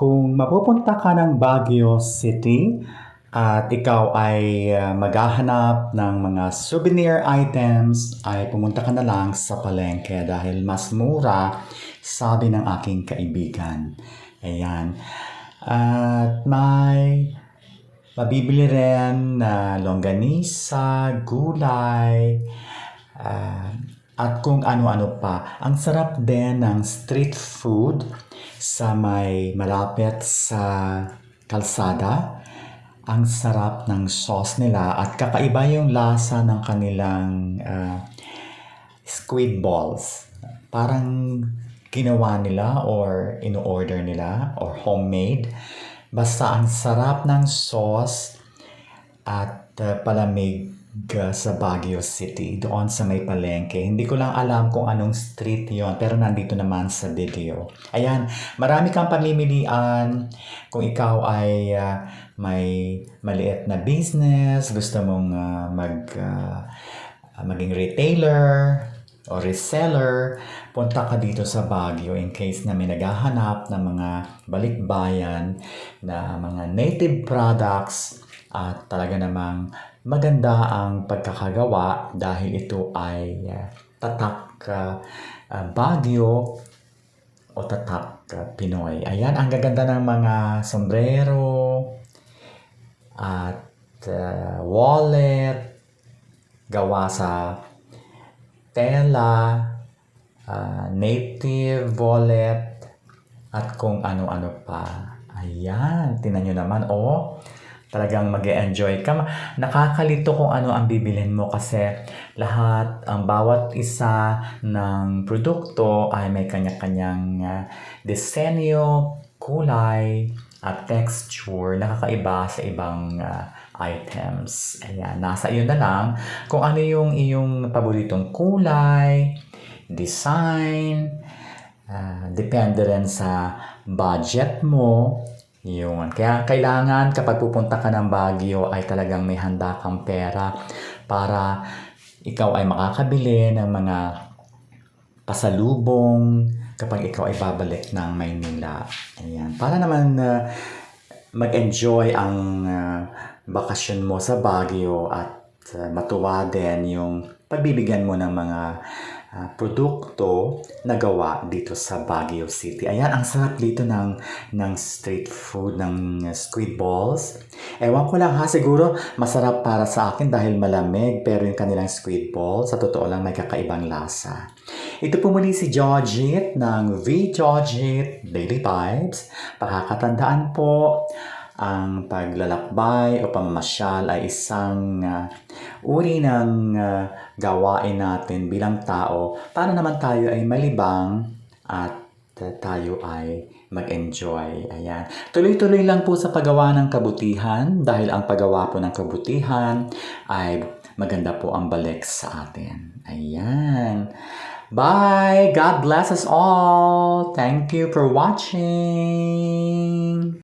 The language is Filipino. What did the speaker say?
Kung mapupunta ka ng Baguio City at ikaw ay ah, maghahanap ng mga souvenir items, ay pumunta ka na lang sa palengke dahil mas mura, sabi ng aking kaibigan. Ayan. At may mabibili rin na longganisa, gulay, ah, at kung ano-ano pa. Ang sarap din ng street food sa may malapit sa kalsada. Ang sarap ng sauce nila at kakaiba yung lasa ng kanilang ah, squid balls. Parang ginawa nila or in-order nila or homemade. Basta ang sarap ng sauce at uh, palamig uh, sa Baguio City, doon sa may palengke. Hindi ko lang alam kung anong street yon pero nandito naman sa video. Ayan, marami kang pamimilian. Kung ikaw ay uh, may maliit na business, gusto mong uh, mag, uh, maging retailer, o reseller, punta ka dito sa Baguio in case na may naghahanap ng mga balikbayan na mga native products at talaga namang maganda ang pagkakagawa dahil ito ay uh, tatak uh, uh, Baguio o tatak uh, Pinoy. Ayan, ang gaganda ng mga sombrero at uh, wallet gawa sa tela, ah, native wallet, at kung ano-ano pa. Ayan, tinan nyo naman, oh. Talagang mag enjoy ka. Nakakalito kung ano ang bibilin mo kasi lahat, ang bawat isa ng produkto ay may kanya-kanyang ah, disenyo, kulay, at texture na kakaiba sa ibang ah, items. Ayan, nasa iyo na lang kung ano yung iyong paboritong kulay, design, ah, depende rin sa budget mo. Yun. Kaya kailangan kapag pupunta ka ng Baguio ay talagang may handa kang pera para ikaw ay makakabili ng mga pasalubong kapag ikaw ay babalik ng Maynila. Ayan. Para naman uh, mag-enjoy ang uh, bakasyon mo sa Baguio at uh, matuwa din yung pagbibigyan mo ng mga uh, produkto na gawa dito sa Baguio City. Ayan, ang sarap dito ng, ng street food, ng squid balls. Ewan ko lang ha, siguro masarap para sa akin dahil malamig, pero yung kanilang squid balls, sa totoo lang may kakaibang lasa. Ito po muli si Georgette ng V Georgette Daily Vibes. Pakakatandaan po, ang paglalakbay o pamamasyal ay isang uh, uri ng uh, gawain natin bilang tao para naman tayo ay malibang at tayo ay mag-enjoy. Ayan. Tuloy-tuloy lang po sa paggawa ng kabutihan dahil ang paggawa po ng kabutihan ay maganda po ang balik sa atin. Ayan. Bye! God bless us all! Thank you for watching!